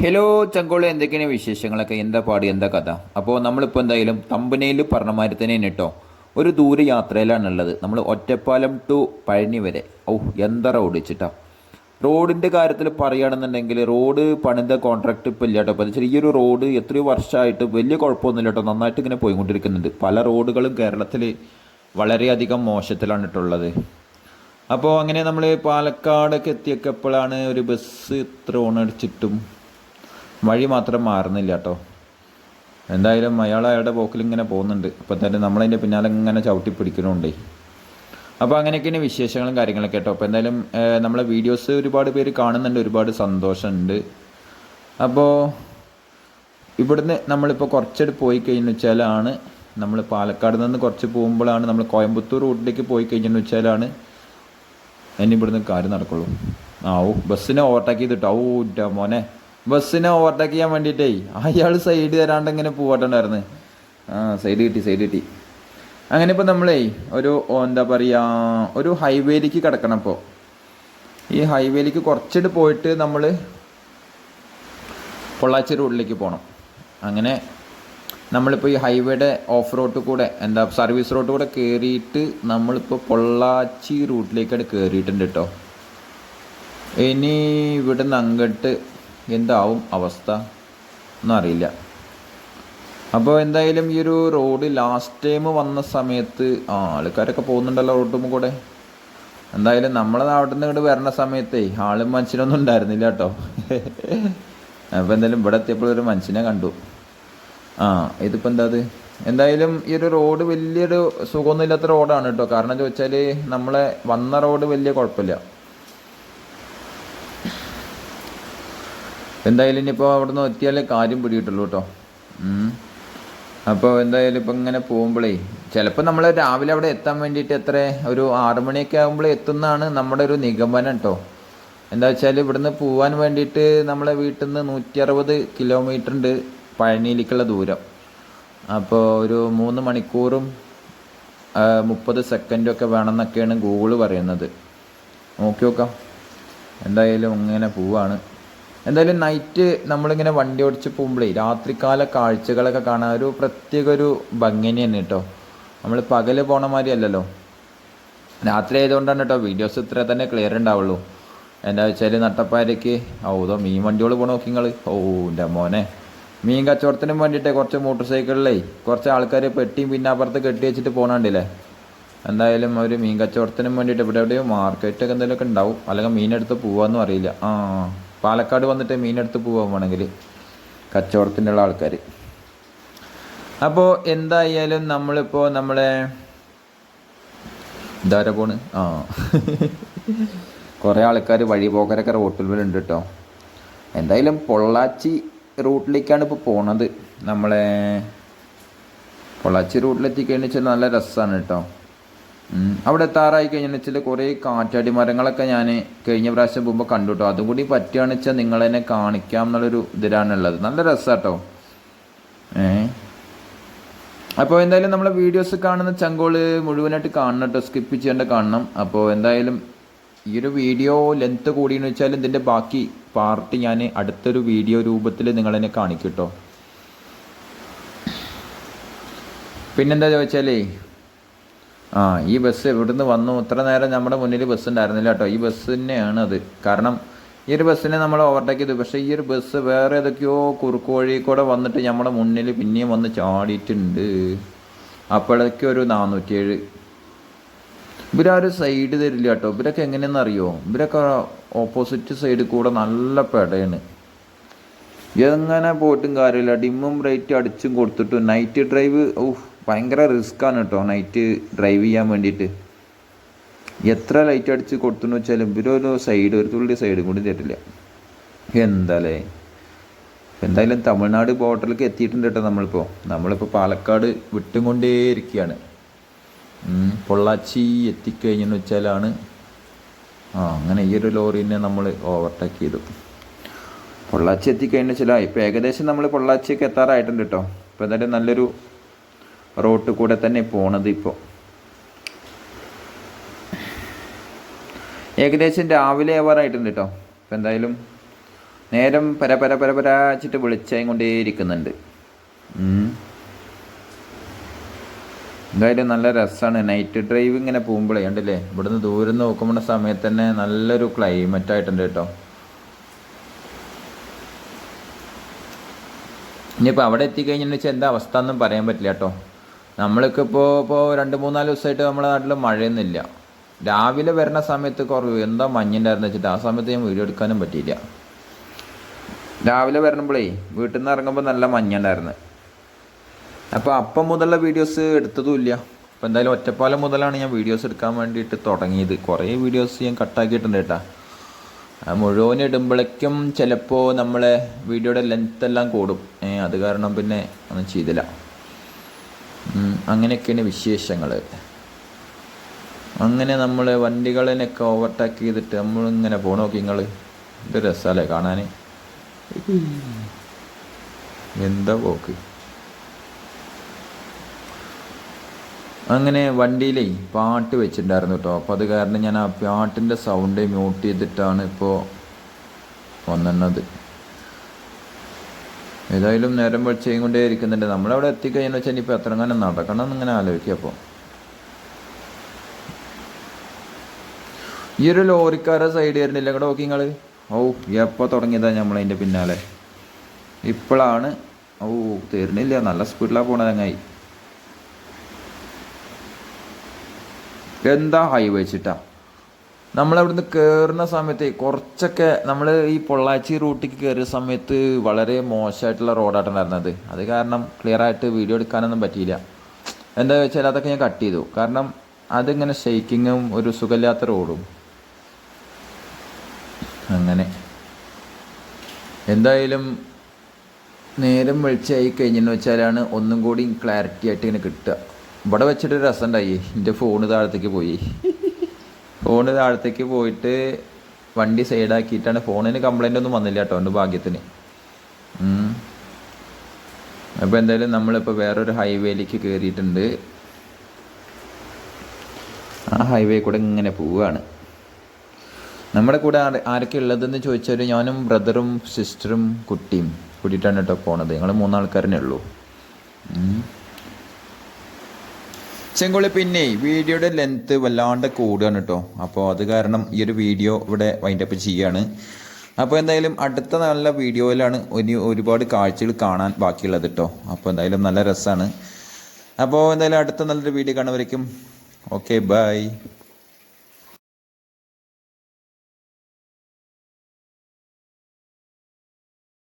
Hello ചങ്കോളി എന്തൊക്കെയാണ് വിശേഷങ്ങളൊക്കെ? എന്താ പാടി? എന്താ കഥ? അപ്പോൾ നമ്മളിപ്പോൾ എന്തായാലും തമ്പനയിൽ പറഞ്ഞ തന്നെ കേട്ടോ ഒരു ദൂര യാത്രയിലാണുള്ളത് നമ്മൾ ഒറ്റപ്പാലം ടു പഴനി വരെ. ഓ എന്താ റോഡ് വെച്ചിട്ടാ? റോഡിന്റെ കാര്യത്തിൽ പറയുകയാണെന്നുണ്ടെങ്കിൽ റോഡ് പണിത കോൺട്രാക്ട് ഇപ്പോൾ ഇല്ല കേട്ടോ അപ്പോൾ ചെറിയൊരു റോഡ് എത്രയോ വർഷമായിട്ട് വലിയ കുഴപ്പമൊന്നുമില്ല കേട്ടോ നന്നായിട്ട് ഇങ്ങനെ പോയിക്കൊണ്ടിരിക്കുന്നുണ്ട്. പല റോഡുകളും കേരളത്തിൽ വളരെയധികം മോശത്തിലാണ് ഇട്ടുള്ളത് അപ്പോൾ അങ്ങനെ നമ്മൾ പാലക്കാടൊക്കെ എത്തിയപ്പോഴാണ് ഒരു ബസ് ഇത്ര ഓണടിച്ചിട്ടും വഴി മാത്രം മാറുന്നില്ല കേട്ടോ. എന്തായാലും അയാൾ അയാളുടെ പോക്കിൽ ഇങ്ങനെ പോകുന്നുണ്ട്. ഇപ്പം തന്നെ നമ്മളതിന്റെ പിന്നാലെ ഇങ്ങനെ ചവിട്ടി പിടിക്കണുണ്ടേ. അപ്പോൾ അങ്ങനെയൊക്കെയാണ് വിശേഷങ്ങളും കാര്യങ്ങളൊക്കെ കേട്ടോ. അപ്പോൾ എന്തായാലും നമ്മളെ വീഡിയോസ് ഒരുപാട് പേര് കാണുന്നുണ്ട്. ഒരുപാട് സന്തോഷമുണ്ട്. അപ്പോൾ ഇവിടുന്ന് നമ്മളിപ്പോൾ കുറച്ചടി പോയി കഴിഞ്ഞു വെച്ചാലാണ് നമ്മൾ പാലക്കാട് നിന്ന് കുറച്ച് പോകുമ്പോഴാണ് നമ്മൾ കോയമ്പത്തൂർ റൂട്ടിലേക്ക് പോയി കഴിഞ്ഞെന്ന് വെച്ചാലാണ് എന്നെ ഇവിടുന്ന് കാര്യം നടക്കുള്ളൂ. ആ ഓ ബസ്സിനെ ഓവർടേക്ക് ചെയ്തിട്ടോ? ഓ മോനെ. ബസ്സിനെ ഓവർടേക്ക് ചെയ്യാൻ വേണ്ടിയിട്ടേ അയാൾ സൈഡ് തരാണ്ട് ഇങ്ങനെ പോവാട്ടുണ്ടായിരുന്നു ആ സൈഡ് കിട്ടി സൈഡ് കിട്ടി. അങ്ങനെ ഇപ്പോൾ നമ്മളേ ഒരു എന്താ പറയുക ഒരു ഹൈവേയിലേക്ക് കിടക്കണം ഇപ്പോൾ ഈ ഹൈവേയിലേക്ക് കുറച്ചിട്ട് പോയിട്ട് നമ്മൾ പൊള്ളാച്ചി റോഡിലേക്ക് പോകണം അങ്ങനെ നമ്മളിപ്പോൾ ഈ ഹൈവേയുടെ ഓഫ് റോഡ് കൂടെ എന്താ സർവീസ് റോഡ് കൂടെ കയറിയിട്ട് നമ്മളിപ്പോൾ പൊള്ളാച്ചി റൂട്ടിലേക്കാണ് കയറിയിട്ടുണ്ട് കേട്ടോ ഇനി ഇവിടുന്ന് അങ്ങോട്ട് എന്താവും അവസ്ഥ ഒന്നും അറിയില്ല അപ്പോൾ എന്തായാലും ഈ ഒരു റോഡ് ലാസ്റ്റ് ടൈം വന്ന സമയത്ത് ആ ആൾക്കാരൊക്കെ പോകുന്നുണ്ടല്ലോ റോഡും കൂടെ. എന്തായാലും നമ്മളെ നാട്ടിൽ നിന്ന് ഇങ്ങോട്ട് വരണ സമയത്തേ ആളും മനുഷ്യനൊന്നും ഉണ്ടായിരുന്നില്ല കേട്ടോ. അപ്പോൾ എന്തായാലും ഇവിടെ എത്തിയപ്പോൾ ഒരു മനുഷ്യനെ കണ്ടു. ആ ഇതിപ്പോൾ എന്താ അത്? എന്തായാലും ഈ ഒരു റോഡ് വലിയൊരു സുഖമൊന്നുമില്ലാത്ത റോഡാണ് കേട്ടോ. കാരണം വെച്ചാൽ നമ്മളെ വന്ന റോഡ് വലിയ കുഴപ്പമില്ല. എന്തായാലും ഇനിയിപ്പോൾ അവിടെ നിന്ന് എത്തിയാലേ കാര്യം പിടിയിട്ടുള്ളൂ കേട്ടോ. അപ്പോൾ എന്തായാലും ഇപ്പം ഇങ്ങനെ പോകുമ്പോഴേ ചിലപ്പോൾ നമ്മൾ രാവിലെ അവിടെ എത്താൻ വേണ്ടിയിട്ട് എത്ര ഒരു ആറ് മണിയൊക്കെ ആകുമ്പോൾ എത്തുന്നതാണ് നമ്മുടെ ഒരു നിഗമനം കേട്ടോ. എന്താ വെച്ചാൽ ഇവിടുന്ന് പോകാൻ വേണ്ടിയിട്ട് നമ്മളെ വീട്ടിൽ നിന്ന് നൂറ്റി അറുപത് കിലോമീറ്റർ ഉണ്ട് പഴനിയിലേക്കുള്ള ദൂരം. അപ്പോൾ ഒരു മൂന്ന് മണിക്കൂറും മുപ്പത് സെക്കൻഡും ഒക്കെ വേണമെന്നൊക്കെയാണ് ഗൂഗിൾ പറയുന്നത്. നോക്കി നോക്കാം എന്തായാലും ഇങ്ങനെ പോവാണ്. എന്തായാലും നൈറ്റ് നമ്മളിങ്ങനെ വണ്ടി ഓടിച്ച് പോകുമ്പോഴേ രാത്രികാല കാഴ്ചകളൊക്കെ കാണാൻ ഒരു പ്രത്യേക ഒരു ഭംഗി തന്നെയാണ് കേട്ടോ. നമ്മൾ പകൽ പോണ മാതിരി അല്ലല്ലോ. രാത്രി ആയതുകൊണ്ടാണ് കേട്ടോ വീഡിയോസ് ഇത്ര തന്നെ ക്ലിയർ ഉണ്ടാവുള്ളൂ. എന്താ വെച്ചാൽ നട്ടപ്പാരയ്ക്ക് ഓ ഇതോ മീൻ വണ്ടികൾ പോണ നോക്കി നിങ്ങൾ ഓ എന്റെ മോനെ. മീൻ കച്ചവടത്തിനും വേണ്ടിയിട്ട് കുറച്ച് മോട്ടോർ സൈക്കിളിലേ കുറച്ച് ആൾക്കാർ പെട്ടിയും പിന്നെ അപ്പുറത്ത് കെട്ടി വെച്ചിട്ട് പോകണുണ്ടല്ലേ എന്തായാലും അവർ മീൻ കച്ചവടത്തിനും വേണ്ടിയിട്ട് ഇവിടെ എവിടെയോ മാർക്കറ്റൊക്കെ എന്തെങ്കിലുമൊക്കെ ഉണ്ടാവും. അല്ലെങ്കിൽ മീനെടുത്ത് പോവാന്നും അറിയില്ല. ആ. പാലക്കാട് വന്നിട്ട് മീനെടുത്ത് പോകാൻ വേണമെങ്കിൽ കച്ചവടത്തിനുള്ള ആൾക്കാർ. അപ്പോൾ എന്തായാലും നമ്മളിപ്പോൾ നമ്മളെ ഇതാരെ പോണ്? ആ. കുറേ ആൾക്കാർ വഴിപോക്കരൊക്കെ റോട്ടിൽ ഉണ്ട് കേട്ടോ എന്തായാലും പൊള്ളാച്ചി റൂട്ടിലേക്കാണ് ഇപ്പോൾ പോണത്. നമ്മളെ പൊള്ളാച്ചി റൂട്ടിലെത്തി കഴിഞ്ഞാൽ നല്ല രസമാണ് കേട്ടോ. അവിടെ എത്താറായി കഴിഞ്ഞാൽ വെച്ചാൽ കുറേ കാറ്റാടി മരങ്ങളൊക്കെ ഞാൻ കഴിഞ്ഞ പ്രാവശ്യം പോകുമ്പോൾ കണ്ടു കേട്ടോ അതും കൂടി പറ്റുകയാണെന്ന് വെച്ചാൽ നിങ്ങളെന്നെ കാണിക്കാം എന്നുള്ളൊരു ഇതിലാണുള്ളത്. നല്ല രസമാട്ടോ ഏ? അപ്പോൾ എന്തായാലും നമ്മളെ വീഡിയോസ് കാണുന്ന ചങ്കോൾ മുഴുവനായിട്ട് കാണണം കേട്ടോ. സ്കിപ്പ് ചെയ്യേണ്ട കാണണം. അപ്പോൾ എന്തായാലും ഈ ഒരു വീഡിയോ ലെങ്ത്ത് കൂടിയെന്ന് വെച്ചാൽ ഇതിന്റെ ബാക്കി പാർട്ട് ഞാൻ അടുത്തൊരു വീഡിയോ രൂപത്തിൽ നിങ്ങൾ നിങ്ങളെന്നെ കാണിക്കും കേട്ടോ. പിന്നെന്താ ചോദിച്ചാലേ? ആ ഈ ബസ് ഇവിടുന്ന് വന്നു. ഇത്ര നേരം നമ്മുടെ മുന്നിൽ ബസ് ഉണ്ടായിരുന്നില്ല കേട്ടോ. ഈ ബസ് തന്നെയാണ് അത്. കാരണം ഈ ഒരു ബസ്സിനെ നമ്മൾ ഓവർടേക്ക് ചെയ്തു. പക്ഷേ ഈ ഒരു ബസ് വേറെ ഏതൊക്കെയോ കുറുക്കു വഴി കൂടെ വന്നിട്ട് നമ്മുടെ മുന്നിൽ പിന്നെയും വന്ന് ചാടിയിട്ടുണ്ട്. അപ്പോഴൊക്കെ ഒരു നാനൂറ്റിയേഴ്. ഇവരാരും സൈഡ് തരില്ല കേട്ടോ. ഇവരൊക്കെ എങ്ങനെയെന്ന് അറിയോ? ഇവരൊക്കെ ഓപ്പോസിറ്റ് സൈഡിൽ കൂടെ നല്ല പെടയാണ്. എങ്ങനെ പോയിട്ടും കാര്യമില്ല. ഡിമ്മും ബ്രൈറ്റും അടിച്ചും കൊടുത്തിട്ടും. നൈറ്റ് ഡ്രൈവ് ഊഹ് ഭയങ്കര റിസ്ക്കാണ് കേട്ടോ നൈറ്റ് ഡ്രൈവ് ചെയ്യാൻ വേണ്ടിയിട്ട്. എത്ര ലൈറ്റ് അടിച്ച് കൊടുത്തെന്ന് വെച്ചാലും ഇവരൊരു സൈഡ് ഒരു തുള്ളി സൈഡും കൂടി തരില്ല എന്താലേ? എന്തായാലും തമിഴ്നാട് ബോർഡറിലേക്ക് എത്തിയിട്ടുണ്ട് കേട്ടോ നമ്മളിപ്പോൾ നമ്മളിപ്പോൾ പാലക്കാട് വിട്ടും കൊണ്ടേയിരിക്കുകയാണ് ഉം, പൊള്ളാച്ചി എത്തിക്കഴിഞ്ഞെന്ന് വെച്ചാലാണ് ആ അങ്ങനെ ഈ ഒരു ലോറിനെ നമ്മൾ ഓവർടേക്ക് ചെയ്തു. പൊള്ളാച്ചി എത്തിക്കഴിഞ്ഞാൽ ഇപ്പോൾ ഏകദേശം നമ്മൾ പൊള്ളാച്ചിയൊക്കെ എത്താറായിട്ടുണ്ട് കേട്ടോ ഇപ്പോൾ എന്തായാലും നല്ലൊരു റോട്ട് കൂടെ തന്നെ പോണത് ഇപ്പോൾ ഏകദേശം രാവിലെ ആവാറായിട്ടുണ്ട് കേട്ടോ ഇപ്പം എന്തായാലും നേരം പര പര പര പരാച്ചിട്ട് വിളിച്ചായും കൊണ്ടേ ഇരിക്കുന്നുണ്ട് എന്തായാലും നല്ല രസമാണ് നൈറ്റ് ഡ്രൈവ് ഇങ്ങനെ പോകുമ്പോഴേ ഉണ്ടല്ലേ ഇവിടുന്ന് ദൂരം നോക്കുമ്പോൾ സമയത്ത് തന്നെ നല്ലൊരു ക്ലൈമറ്റ് ആയിട്ടുണ്ട് കേട്ടോ ഇനിയിപ്പോൾ അവിടെ എത്തിക്കഴിഞ്ഞെന്ന് വെച്ചാൽ എന്താ അവസ്ഥ എന്നും പറയാൻ പറ്റില്ല കേട്ടോ നമ്മൾക്ക് ഇപ്പോൾ ഇപ്പോൾ രണ്ട് മൂന്നാൽ ദിവസമായിട്ട് നമ്മുടെ നാട്ടിൽ മഴയൊന്നുമില്ല. രാവിലെ വരുന്ന സമയത്ത് കുറവ്. എന്താ മഞ്ഞുണ്ടായിരുന്നു വെച്ചിട്ട്. ആ സമയത്ത് ഞാൻ വീഡിയോ എടുക്കാനും പറ്റിയില്ല. രാവിലെ വരുമ്പോഴേ വീട്ടിൽ നിന്ന് ഇറങ്ങുമ്പോൾ നല്ല മഞ്ഞുണ്ടായിരുന്നു. അപ്പോൾ അപ്പം മുതലുള്ള വീഡിയോസ് എടുത്തതുമില്ല. അപ്പോൾ എന്തായാലും ഒറ്റപ്പാലം മുതലാണ് ഞാൻ വീഡിയോസ് എടുക്കാൻ വേണ്ടിയിട്ട് തുടങ്ങിയത്. കുറേ വീഡിയോസ് ഞാൻ കട്ടാക്കിയിട്ടുണ്ട് കേട്ടോ. മുഴുവൻ ഇടുമ്പോഴേക്കും ചിലപ്പോൾ നമ്മളെ വീഡിയോയുടെ ലെങ്ത് എല്ലാം കൂടും. അത് കാരണം പിന്നെ ഒന്നും ചെയ്തില്ല. അങ്ങനെയൊക്കെയാണ് വിശേഷങ്ങൾ അങ്ങനെ നമ്മൾ വണ്ടികളിനൊക്കെ ഓവർടേക്ക് ചെയ്തിട്ട് നമ്മളിങ്ങനെ പോണ നോക്കി നിങ്ങൾ ഇത് രസമല്ലേ കാണാൻ എന്താ പോക്ക്. അങ്ങനെ വണ്ടിയിലേ പാട്ട് വെച്ചിട്ടുണ്ടായിരുന്നു കേട്ടോ അപ്പോൾ അത് കാരണം ഞാൻ ആ പാട്ടിന്റെ സൗണ്ട് മ്യൂട്ട് ചെയ്തിട്ടാണ് ഇപ്പോൾ വന്നത്. ഏതായാലും നേരം വെളിച്ചയും കൊണ്ടേ ഇരിക്കുന്നുണ്ട്. നമ്മളവിടെ എത്തിക്കഴിഞ്ഞാൽ വെച്ചാൽ ഇനിയിപ്പോൾ എത്ര കാലം നടക്കണം എന്നിങ്ങനെ ആലോചിക്കുക അപ്പോൾ ഈ ഒരു ലോറിക്കാരെ സൈഡ് വരുന്നില്ല ഇവിടെ നോക്കി നിങ്ങൾ ഓ എപ്പോൾ തുടങ്ങിയതാ നമ്മളതിന്റെ പിന്നാലെ? ഇപ്പോഴാണ് ഓ തീർന്നില്ല. നല്ല സ്പീഡിലാണ് പോണത് അങ്ങായി. എന്താ ഹൈവേ വെച്ചിട്ടാ നമ്മളവിടുന്ന് കയറുന്ന സമയത്ത് കുറച്ചൊക്കെ നമ്മൾ ഈ പൊള്ളാച്ചി റൂട്ടിൽ കയറിയ സമയത്ത് വളരെ മോശമായിട്ടുള്ള റോഡായിട്ടുണ്ടായിരുന്നത് അത് കാരണം ക്ലിയർ ആയിട്ട് വീഡിയോ എടുക്കാനൊന്നും പറ്റിയില്ല. എന്താ വെച്ചാൽ അതൊക്കെ ഞാൻ കട്ട് ചെയ്തു. കാരണം അതിങ്ങനെ ഷെയ്ക്കിങ്ങും ഒരു സുഖമില്ലാത്ത റോഡും. അങ്ങനെ. എന്തായാലും നേരം വെളിച്ചായി കഴിഞ്ഞെന്ന് വെച്ചാലാണ് ഒന്നും കൂടി ക്ലാരിറ്റി ആയിട്ട് ഇങ്ങനെ കിട്ടുക. ഇവിടെ വെച്ചിട്ട് രസമുണ്ടായി എന്റെ ഫോണ് താഴത്തേക്ക് പോയി. ഫോണ് താഴത്തേക്ക് പോയിട്ട് വണ്ടി സൈഡാക്കിയിട്ടാണ് ഫോണിന് കംപ്ലൈന്റ് ഒന്നും വന്നില്ല കേട്ടോ എന്റെ ഭാഗ്യത്തിന്. അപ്പോൾ എന്തായാലും നമ്മളിപ്പോൾ വേറൊരു ഹൈവേയിലേക്ക് കയറിയിട്ടുണ്ട് ആ ഹൈവേ കൂടെ ഇങ്ങനെ പോവുകയാണ് നമ്മുടെ കൂടെ ആര- ആരൊക്കെ ഉള്ളതെന്ന് ചോദിച്ചാൽ ഞാനും ബ്രദറും സിസ്റ്ററും കുട്ടിയും കൂട്ടിയിട്ടാണ് കേട്ടോ പോണത്. ഞങ്ങൾ മൂന്നാൾക്കാരനെ ഉള്ളൂ. ചെങ്കുളി പിന്നെ വീഡിയോയുടെ ലെങ്ത്ത് വല്ലാണ്ട് കൂടുകയാണ് കേട്ടോ അപ്പോൾ അത് കാരണം ഈ ഒരു വീഡിയോ ഇവിടെ വൈൻഡപ്പ് ചെയ്യാണ്. അപ്പോൾ എന്തായാലും അടുത്ത നല്ല വീഡിയോയിലാണ് ഇനി ഒരുപാട് കാഴ്ചകൾ കാണാൻ ബാക്കിയുള്ളത് കേട്ടോ അപ്പോൾ എന്തായാലും നല്ല രസമാണ് അപ്പോൾ എന്തായാലും അടുത്ത നല്ലൊരു വീഡിയോ കാണുമായിരിക്കും ഓക്കെ ബൈ